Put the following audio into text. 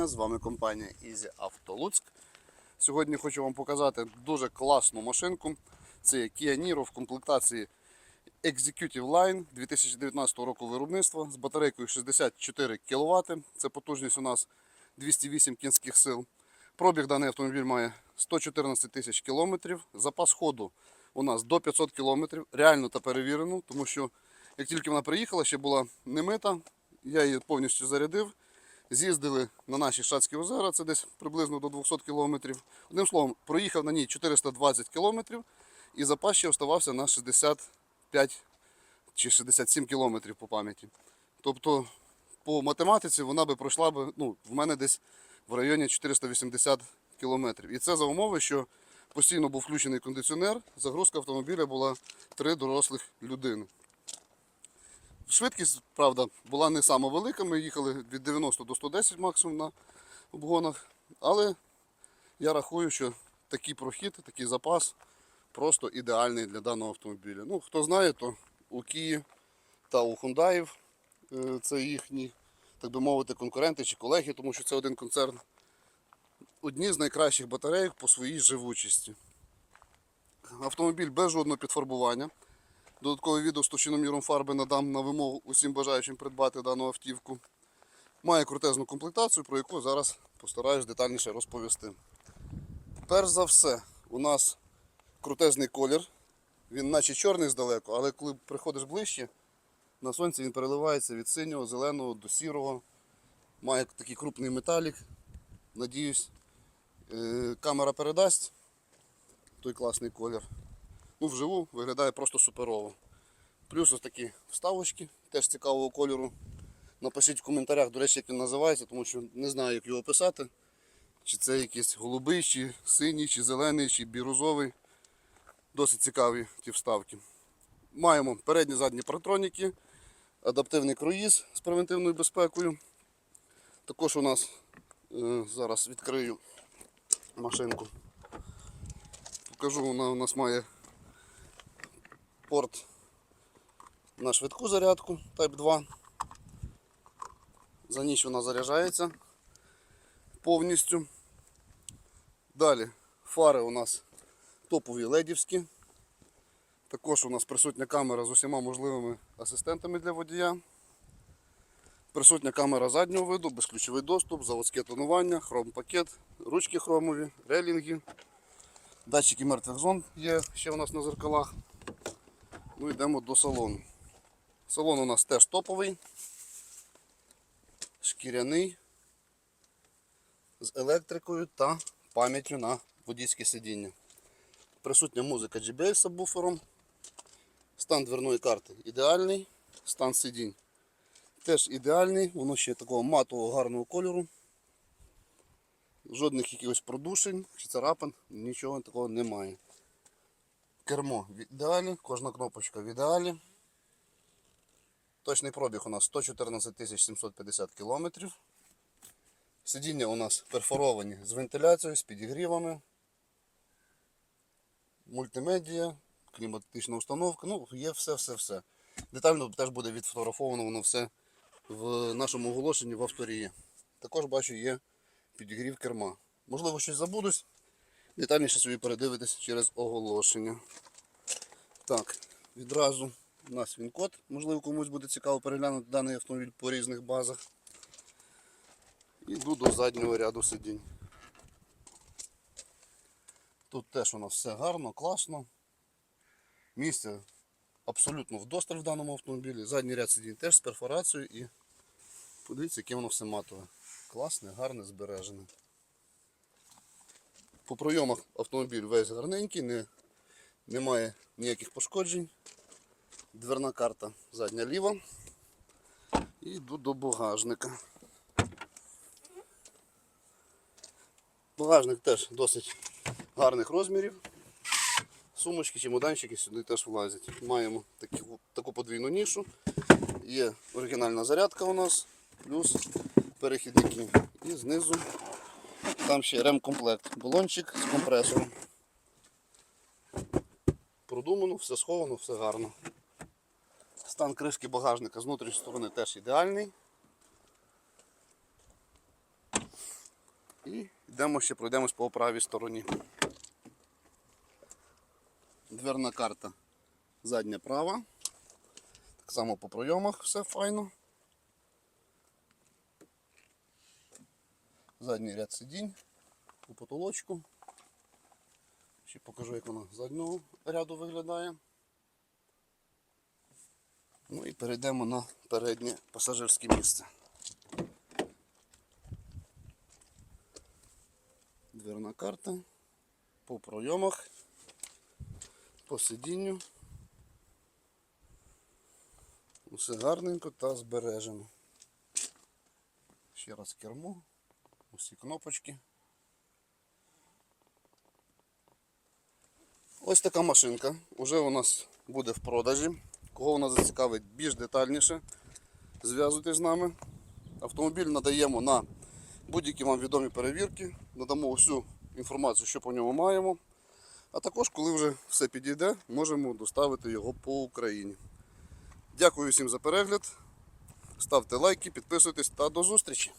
Вітання, з вами компанія Easy Auto Луцьк. Сьогодні хочу вам показати дуже класну машинку. Це Kia Niro в комплектації Executive Line 2019 року виробництва з батарейкою 64 кВт. Це потужність у нас 208 кінських сил. Пробіг даний автомобіль має 114 тисяч кілометрів. Запас ходу у нас до 500 кілометрів. Реально та перевірено, тому що як тільки вона приїхала, ще була не мита. Я її повністю зарядив. З'їздили на наші Шацькі озера, це десь приблизно до 200 кілометрів. Одним словом, проїхав на ній 420 кілометрів і запас ще оставався на 65 чи 67 кілометрів по пам'яті. Тобто по математиці вона би пройшла би, ну, в мене десь в районі 480 кілометрів. І це за умови, що постійно був включений кондиціонер, загрузка автомобіля була три дорослих людини. Швидкість, правда, була не сама велика. Ми їхали від 90 до 110 максимум на обгонах. Але я рахую, що такий прохід, такий запас просто ідеальний для даного автомобіля. Ну, хто знає, то у Kia та у Hyundai е, це їхні, так би мовити, конкуренти чи колеги, тому що це один концерн. Одні з найкращих батарейок по своїй живучості. Автомобіль без жодного підфарбування. Додаткове відео з товщиноміром фарби надам на вимогу усім бажаючим придбати дану автівку. Має крутезну комплектацію, про яку зараз постараюсь детальніше розповісти. Перш за все, у нас крутезний колір. Він наче чорний здалеку, але коли приходиш ближче, на сонці він переливається від синього, зеленого до сірого. Має такий крупний металік. Надіюсь, е, камера передасть той класний колір. Ну, вживу виглядає просто суперово. Плюс ось такі вставочки, теж цікавого кольору. Напишіть в коментарях, до речі, як він називається, тому що не знаю, як його писати. Чи це якийсь голубий, чи синій, чи зелений, чи бірузовий. Досить цікаві ті вставки. Маємо передні задні партроніки, адаптивний круїз з превентивною безпекою. Також у нас е, зараз відкрию машинку. Покажу, вона у нас має порт на швидку зарядку Type 2. За ніч вона заряджається повністю. Далі фари у нас топові ледівські. Також у нас присутня камера з усіма можливими асистентами для водія. Присутня камера заднього виду, безключовий доступ, заводське тонування, хром-пакет, ручки хромові, релінги. Датчики мертвих зон є ще у нас на зеркалах. Ну йдемо до салону. Салон у нас теж топовий, шкіряний, з електрикою та пам'яттю на водійське сидіння. Присутня музика JBL з сабвуфером. Стан дверної карти ідеальний, стан сидінь теж ідеальний, воно ще такого матового гарного кольору. Жодних якихось продушень чи царапин, нічого такого немає. Кермо в ідеалі, кожна кнопочка в ідеалі. Точний пробіг у нас 114 750 км. Сидіння у нас перфоровані з вентиляцією, з підігрівами. Мультимедія, кліматична установка, ну, є все-все-все. Детально теж буде відфотографовано воно все в нашому оголошенні в авторії. Також бачу є підігрів керма. Можливо, щось забудусь. Детальніше собі передивитись через оголошення. Так, відразу у нас він код. Можливо, комусь буде цікаво переглянути даний автомобіль по різних базах. Іду до заднього ряду сидінь. Тут теж у нас все гарно, класно. Місце абсолютно вдосталь в даному автомобілі. Задній ряд сидінь теж з перфорацією і подивіться, яке воно все матове. Класне, гарне, збережене. По пройомах автомобіль весь гарненький, не, немає ніяких пошкоджень. Дверна карта задня ліва. І йду до багажника. Багажник теж досить гарних розмірів. Сумочки, чемоданчики сюди теж влазять. Маємо таку, таку подвійну нішу. Є оригінальна зарядка у нас, плюс перехідники. І знизу там ще ремкомплект. Балончик з компресором. Продумано, все сховано, все гарно. Стан кришки багажника з внутрішньої сторони теж ідеальний. І йдемо ще пройдемось по правій стороні. Дверна карта задня права. Так само по пройомах все файно. Задній ряд сидінь у потолочку. Ще покажу, як вона з заднього ряду виглядає. Ну і перейдемо на переднє пасажирське місце. Дверна карта по пройомах, по сидінню. Усе гарненько та збережено. Ще раз кермо, усі кнопочки. Ось така машинка. Уже у нас буде в продажі. Кого вона зацікавить більш детальніше, зв'язуйтесь з нами. Автомобіль надаємо на будь-які вам відомі перевірки, надамо всю інформацію, що по ньому маємо. А також, коли вже все підійде, можемо доставити його по Україні. Дякую всім за перегляд. Ставте лайки, підписуйтесь та до зустрічі!